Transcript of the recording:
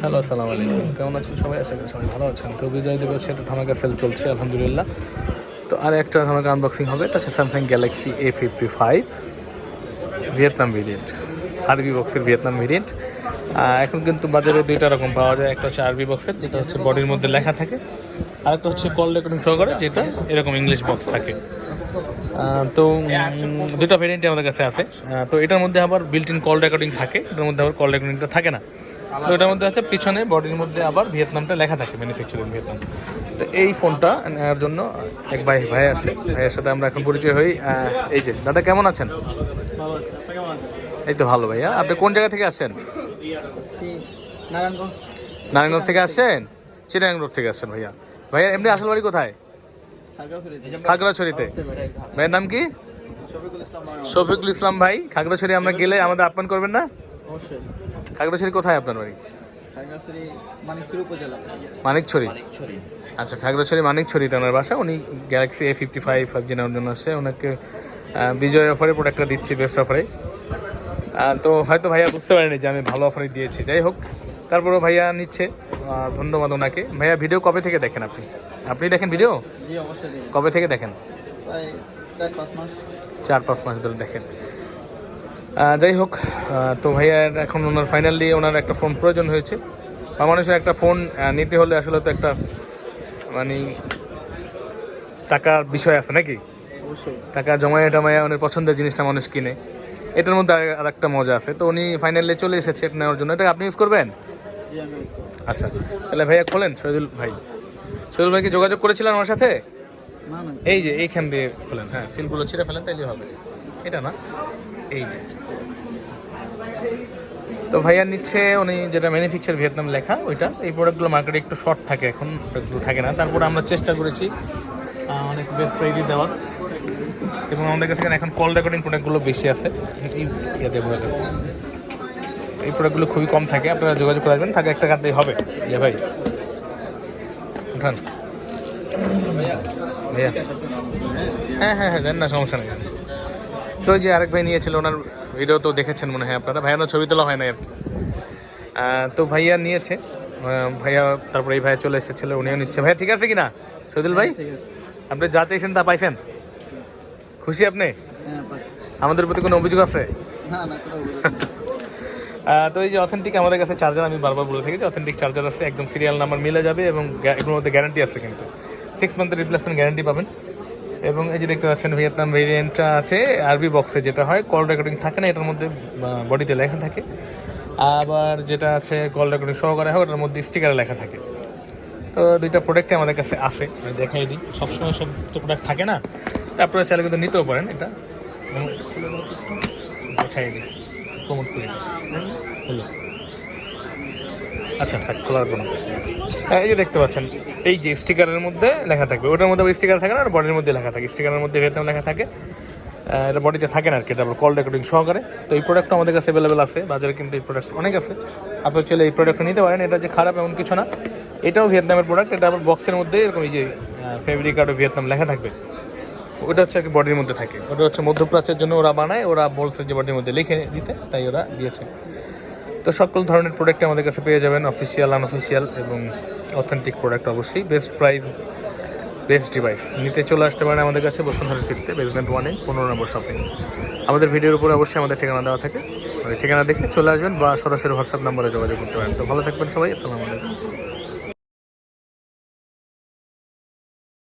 Hello আসসালামু আলাইকুম কেমন আছেন সবাই? আশা করি সবাই ভালো আছেন। তো বিজয় দেব হচ্ছে একটা ধামাকা সেল চলছে, আলহামদুলিল্লাহ। তো আর একটা ধামাকা আনবক্সিং হবে, এটা হচ্ছে Samsung Galaxy A fifty five Vietnam variant আরবি বক্সের ভিয়েতনাম ভেরিয়েন্ট এখন কিন্তু বাজারে দুইটা রকম পাওয়া যায়, একটা হচ্ছে আরবি বক্সের যেটা হচ্ছে বডির মধ্যে লেখা থাকে, আর একটা হচ্ছে কল রেকর্ডিং সহকারে, যেটা এরকম ইংলিশ বক্স থাকে। তো দুটো ভেরিয়েন্টই আমাদের কাছে আছে। তো এটার মধ্যে আবার বিল্ট ইন কল রেকর্ডিং থাকে, এটার মধ্যে আবার কল রেকর্ডিংটা থাকে না। তো এটার মধ্যে আছে পিছনে বডির মধ্যে আবার ভিয়েতনামটা লেখা থাকে ম্যানুফ্যাকচারিং ভিয়েতনাম। তো এই ফোনটা নেওয়ার জন্য এক ভাই ভাই আছে। ভাইয়ের সাথে আমরা এখন পরিচয় হই। এই যে দাদা কেমন আছেন? এই তো ভালো ভাইয়া। আপনি কোন জায়গা থেকে আসছেন? নারায়ণগঞ্জ। থেকে আসছেন? চিটাগাং রোড থেকে আসছেন ভাইয়া। ভাইয়া এমনি আসল বাড়ি কোথায়? খাগড়াছড়িতে। ভাইয়ের নাম কি? শফিকুল ইসলাম শফিকুল ইসলাম ভাই খাগড়াছড়ি আমরা গেলে আমাদের আপ্যায়ন করবেন না? অবশ্যই। খাগড়াছড়ি কোথায় আপনার বাড়ি? মানিকছড়ি আচ্ছা খাগড়াছড়ি মানিকছড়িতে ওনার বাসা। উনি Galaxy A fifty five five G নেওয়ার জন্য আসছে। ওনাকে বিজয় অফারে প্রোডাক্টটা দিচ্ছি বেস্ট অফারে তো হয়তো ভাইয়া বুঝতে পারেনি যে আমি ভালো অফারে দিয়েছি। যাই হোক তারপরেও ভাইয়া নিচ্ছে। ধন্যবাদ ওনাকে। ভাইয়া ভিডিও কবে থেকে দেখেন আপনি? আপনি দেখেন ভিডিও কবে থেকে দেখেন? চার পাঁচ মাস ধরে দেখেন। যাই হোক তো ভাইয়ার এখন ওনার ফাইনালি ওনার একটা ফোন প্রয়োজন হয়েছে। বা মানুষের একটা ফোন নিতে হলে আসলে তো একটা মানে টাকার বিষয় আছে নাকি? টাকা জমায়ে টমায়ে ওনার পছন্দের জিনিসটা মানুষ কিনে। এটার মধ্যে আর- একটা মজা আছে। তো উনি ফাইনালি চলে এসেছে নেওয়ার জন্য। এটা আপনি ইউজ করবেন। আচ্ছা। তাহলে ভাইয়া খোলেন শহীদুল ভাই। শহীদুল ভাই কি যোগাযোগ করেছিলেন আমার সাথে? এই যে এইখান দিয়ে খোলেন হ্যাঁ সিলগুলো ছিঁড়ে ফেলেন তাইলে হবে। এটা না? এই যে তো ভাইয়া নিচ্ছে, উনি যেটা ম্যানুফ্যাকচার ভিয়েতনাম লেখা, ওইটা। এই প্রোডাক্টগুলো মার্কেটে একটু শর্ট থাকে এখন প্রোডাক্টগুলো থাকে না। তারপরে আমরা চেষ্টা করেছি অনেক বেস্ট প্রাইজে দেওয়ার। এবং আমাদের কাছে এখানে কল রেকর্ডিং প্রোডাক্টগুলো বেশি আছে। এই ইয়াতে প্রোডাক্ট এই প্রোডাক্টগুলো খুবই কম থাকে, আপনারা যোগাযোগ করে আসবেন। থাকে একটা কাটলেই হবে। ইয়া ভাই। উঠান। ভাইয়া। হ্যাঁ হ্যাঁ হ্যাঁ দেন না, সমস্যা নেই। তো ওই যে আরেক ভাই নিয়েছিল ওনার ভিডিও তো দেখেছেন মনে হয় আপনারা। ভাইয়ানো ছবি তোলা হয় না আর তো ভাইয়া নিয়েছে। ভাইয়া তারপরে এই ভাইয়া চলে এসেছিল উনিও নিচ্ছে। ভাইয়া ঠিক আছে কি না সৈদুল ভাই? আপনি যা চাইছেন তা পাইছেন? খুশি আপনি? হ্যাঁ আমাদের প্রতি কোনো অভিযোগ আছে? তো এই যে অথেন্টিক আমাদের কাছে চার্জার আমি বারবার বলে থাকি যে অথেন্টিক চার্জার আছে একদম সিরিয়াল নাম্বার মিলে যাবে এবং এগুলোর মধ্যে গ্যারান্টি আছে কিন্তু। সিক্স মান্থের রিপ্লেসমেন্ট গ্যারান্টি পাবেন। এবং এই যে দেখতে পাচ্ছেন ভিয়েতনাম ভেরিয়েন্টটা আছে আরবি বক্সে যেটা হয় কল রেকর্ডিং থাকে না এটার মধ্যে বডিতে লেখা থাকে। আবার যেটা আছে কল রেকর্ডিং সহকারে হয় ওটার মধ্যে স্টিকারে লেখা থাকে। তো দুইটা প্রোডাক্টই আমাদের কাছে আছে দেখাই দিই। সবসময় সব তো প্রোডাক্ট থাকে না আপনারা চাইলে কিন্তু নিতেও পারেন এটা। দেখাই দিই প্রমোট করে আচ্ছা থাক খোলার কোনো হ্যাঁ, এই যে দেখতে পাচ্ছেন এই যে স্টিকারের মধ্যে লেখা থাকবে। ওটার মধ্যে স্টিকার থাকে না, আর বডির মধ্যে লেখা থাকে। স্টিকারের মধ্যে ভিয়েতনাম লেখা থাকে। এটা বডিতে থাকে না আর কি তারপর কল রেকর্ডিং সহকারে। তো এই প্রোডাক্টটা আমাদের কাছে অ্যাভেলেবেল আছে, বাজারে কিন্তু এই প্রোডাক্ট অনেক আছে। আপনি চলে এই প্রোডাক্টটা নিতে পারেন, এটা যে খারাপ এমন কিছু না। এটাও ভিয়েতনামের প্রোডাক্ট এটা আবার বক্সের মধ্যে এরকম এই যে ফেব্রিক আর ভিয়েতনাম লেখা থাকবে। ওটা হচ্ছে বডির মধ্যে থাকে। ওটা হচ্ছে মধ্যপ্রাচ্যের জন্য ওরা বানায়, ওরা বলছে যে বডির মধ্যে লিখে দিতে, তাই ওরা দিয়েছে। তো সকল ধরনের প্রোডাক্ট আমাদের কাছে পেয়ে যাবেন অফিসিয়াল আনঅফিসিয়াল এবং অথেন্টিক প্রোডাক্ট অবশ্যই। বেস্ট প্রাইস বেস্ট ডিভাইস নিতে চলে আসতে পারেন আমাদের কাছে বসুন্ধরা সিটিতে বেসমেন্ট ওয়ানে পনেরো নম্বর শপিং আমাদের ভিডিওর উপরে অবশ্যই আমাদের ঠিকানা দেওয়া থাকে। ঠিকানা দেখে চলে আসবেন বা সরাসরি হোয়াটসঅ্যাপ নম্বরে যোগাযোগ করতে পারেন। তো ভালো থাকবেন সবাই, আসসালামু আলাইকুম।